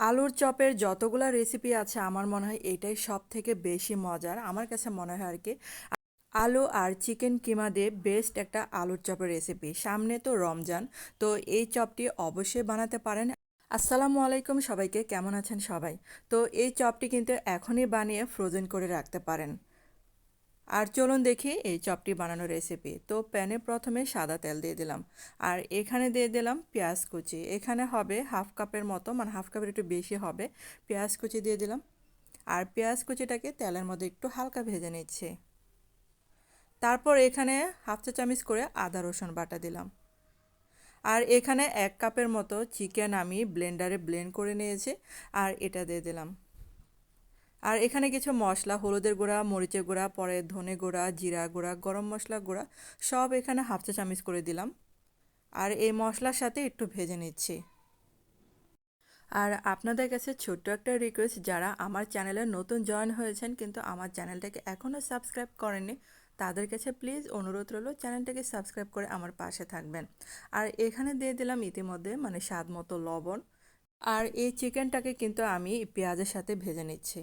আলুর চপের যতগুলা রেসিপি আছে, আমার মনে হয় এটাই সব থেকে বেশি মজার। আমার কাছে মনে হয় আর কি, আলু আর চিকেন কিমা দিয়ে বেস্ট একটা আলুর চপের রেসিপি সামনে তো রমজান, তো এই চপটি অবশ্যই বানাতে পারেন। আসসালামু আলাইকুম সবাইকে, কেমন আছেন সবাই? তো এই চপটি কিন্তু এখনই বানিয়ে ফ্রোজেন করে রাখতে পারেন। আর চলুন দেখি এই চপটি বানানোর রেসিপি তো প্যানে প্রথমে সাদা তেল দিয়ে দিলাম। আর এখানে দিয়ে দিলাম পেঁয়াজ কুচি। এখানে হবে হাফ কাপের মতো মানে হাফ কাপের একটু বেশি হবে, পেঁয়াজ কুচি দিয়ে দিলাম। আর পেঁয়াজ কুচিটাকে তেলের মধ্যে একটু হালকা ভেজে নিচ্ছে। তারপর এখানে হাফ চা চামচ করে আদা রসুন বাটা দিলাম। আর এখানে এক কাপের মতো চিকেন আমি ব্লেন্ডারে ব্লেন্ড করে নিয়েছি। আর এটা দিয়ে দিলাম। আর এখানে কিছু মশলা, হলুদের গুঁড়া, মরিচের গুঁড়া, পরে ধনে গুঁড়া, জিরা গুঁড়া, গরম মশলা গুঁড়া, সব এখানে হাফ চা চামচ করে দিলাম। আর এই মশলার সাথে একটু ভেজে নিচ্ছি। আর আপনাদের কাছে ছোট্ট একটা রিকোয়েস্ট যারা আমার চ্যানেলে নতুন জয়েন হয়েছেন কিন্তু আমার চ্যানেলটাকে এখনও সাবস্ক্রাইব করেননি, তাদের কাছে প্লিজ অনুরোধ রইল চ্যানেলটাকে সাবস্ক্রাইব করে আমার পাশে থাকবেন। আর এখানে দিয়ে দিলাম ইতিমধ্যে মানে স্বাদ মতো লবণ। আর এই চিকেনটাকে কিন্তু আমি পেঁয়াজের সাথে ভেজে নিচ্ছি।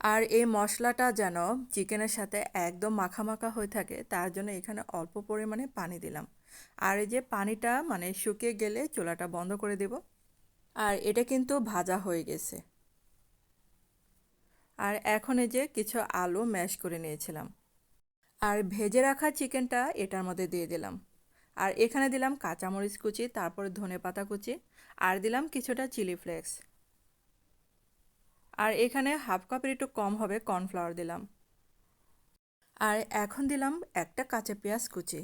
আর এই মশলাটা যেন চিকেনের সাথে একদম মাখা মাখা হয়ে থাকে, তার জন্য এখানে অল্প পরিমাণে পানি দিলাম। আর এই যে পানিটা মানে শুকিয়ে গেলে চুলাটা বন্ধ করে দেব। আর এটা কিন্তু ভাজা হয়ে গেছে। আর এখন এই যে কিছু আলু ম্যাশ করে নিয়েছিলাম। আর ভেজে রাখা চিকেনটা এটার মধ্যে দিয়ে দিলাম। আর এখানে দিলাম কাঁচামরিচ কুচি, তারপরে ধনে পাতা কুচি, আর দিলাম কিছুটা চিলি ফ্লেক্স। আর এখানে হাফ কাপের একটু কম হবে, কর্নফ্লাওয়ার দিলাম। আর এখন দিলাম একটা কাঁচা পেঁয়াজ কুচি,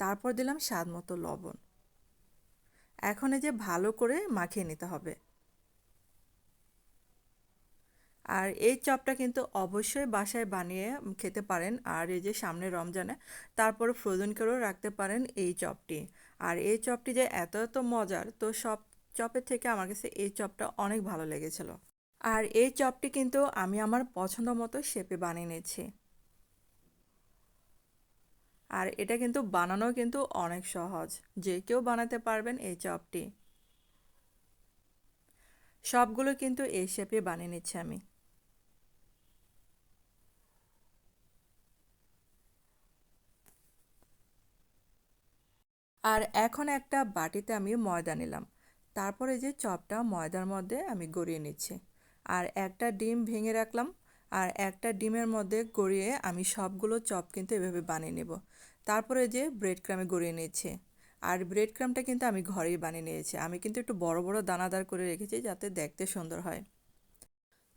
তারপর দিলাম স্বাদ মতো লবণ। এখন এই যে ভালো করে মাখিয়ে নিতে হবে। আর এই চপটা কিন্তু অবশ্যই বাসায় বানিয়ে খেতে পারেন, আর এই যে সামনে রমজানে তারপর ফ্রোজেন করেও রাখতে পারেন এই চপটি। আর এই চপটি যে এত এত মজার, তো সব চপের থেকে আমার কাছে এই চপটা অনেক ভালো লেগেছিলো। আর এই চপটি কিন্তু আমি আমার পছন্দ মতো শেপে বানিয়ে নিয়েছি। আর এটা কিন্তু বানানো কিন্তু অনেক সহজ। যে কেউ বানাতে পারবেন এই চপটি। সবগুলো কিন্তু এই শেপে বানিয়ে নিচ্ছি আমি। আর এখন একটা বাটিতে আমি ময়দা নিলাম। তারপরে যে চপটা ময়দার মধ্যে আমি গড়িয়ে নিচ্ছি। আর একটা ডিম ভেঙে রাখলাম আর একটা ডিমের মধ্যে গড়িয়ে আমি সবগুলো চপ কিন্তু এভাবে বানিয়ে নেব। তারপরে যে ব্রেড ক্রামে গড়িয়ে নিচ্ছে আর ব্রেড ক্রামটা কিন্তু আমি ঘরেই বানিয়ে নিয়েছি। আমি কিন্তু একটু বড় বড় দানাদার করে রেখেছি যাতে দেখতে সুন্দর হয়।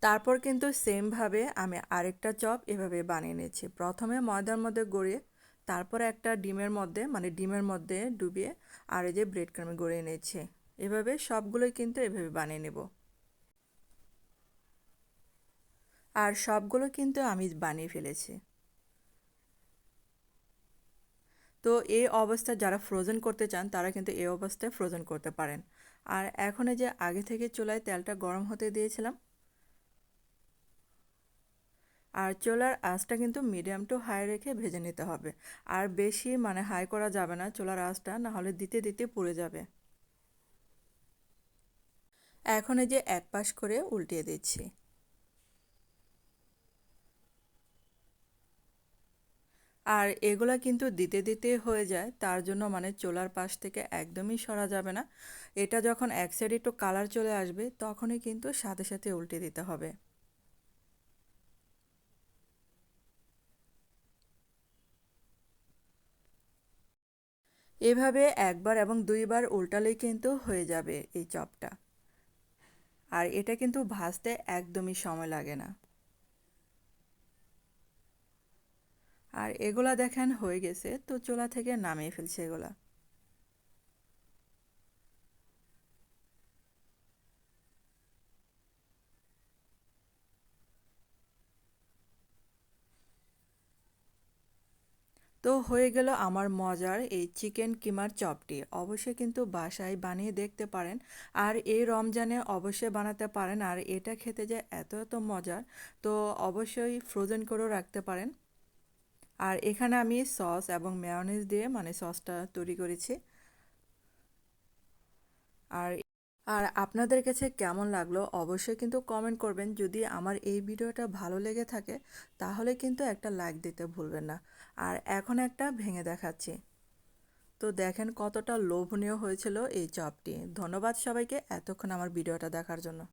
তারপর কিন্তু সেমভাবে আমি আরেকটা চপ এভাবে বানিয়ে নিয়েছি। প্রথমে ময়দার মধ্যে গড়িয়ে, তারপর একটা ডিমের মধ্যে মানে ডিমের মধ্যে ডুবিয়ে আর এই যে ব্রেড ক্রামে গড়িয়ে নিয়েছে। এভাবে সবগুলোই কিন্তু এভাবে বানিয়ে নেব। আর সবগুলো কিন্তু আমি বানিয়ে ফেলেছি। তো এই অবস্থা যারা ফ্রোজেন করতে চান, তারা কিন্তু এই অবস্থায় ফ্রোজেন করতে পারেন। আর এখন যে আগে থেকে চুলায় তেলটা গরম হতে দিয়েছিলাম। আর চুলার আঁচটা কিন্তু মিডিয়াম টু হাই রেখে ভেজে নিতে হবে। আর বেশি মানে হাই করা যাবে না, চুলার আঁচটা না হলে দিতে দিতে পুড়ে যাবে। এখন যে এক পাশ করে উল্টিয়ে দিচ্ছি। আর এগুলা কিন্তু দিতে দিতে হয়ে যায়, তার জন্য মানে চোলার পাশ থেকে একদমই সরা যাবে না। এটা যখন এক সাইড একটু কালার চলে আসবে, তখনই কিন্তু সাথে সাথে উল্টে দিতে হবে। এভাবে একবার এবং দুইবার উল্টালেই কিন্তু হয়ে যাবে এই চপটা। আর এটা কিন্তু ভাজতে একদমই সময় লাগে না। আর এগুলা দেখেন হয়ে গেছে, তো চোলা থেকে নামিয়ে ফেলছে এগুলা। তো হয়ে গেল আমার মজার এই চিকেন কিমার চপটি। অবশ্যই কিন্তু বাসায় বানিয়ে দেখতে পারেন, আর এই রমজানে অবশ্যই বানাতে পারেন, আর এটা খেতে যে এত এত মজার, তো অবশ্যই ফ্রোজেন করেও রাখতে পারেন। আর এখানে আমি সস এবং মেয়নিজ দিয়ে মানে সসটা তৈরি করেছি। আর আর আপনাদের কাছে কেমন লাগল অবশ্যই কিন্তু কমেন্ট করবেন। যদি আমার এই ভিডিওটা ভালো লেগে থাকে, তাহলে কিন্তু একটা লাইক দিতে ভুলবেন না। আর এখন একটা ভেঙে দেখাচ্ছি। তো দেখেন কতটা লোভনীয় হয়েছিল এই চপটি ধন্যবাদ সবাইকে এতক্ষণ আমার ভিডিওটা দেখার জন্য।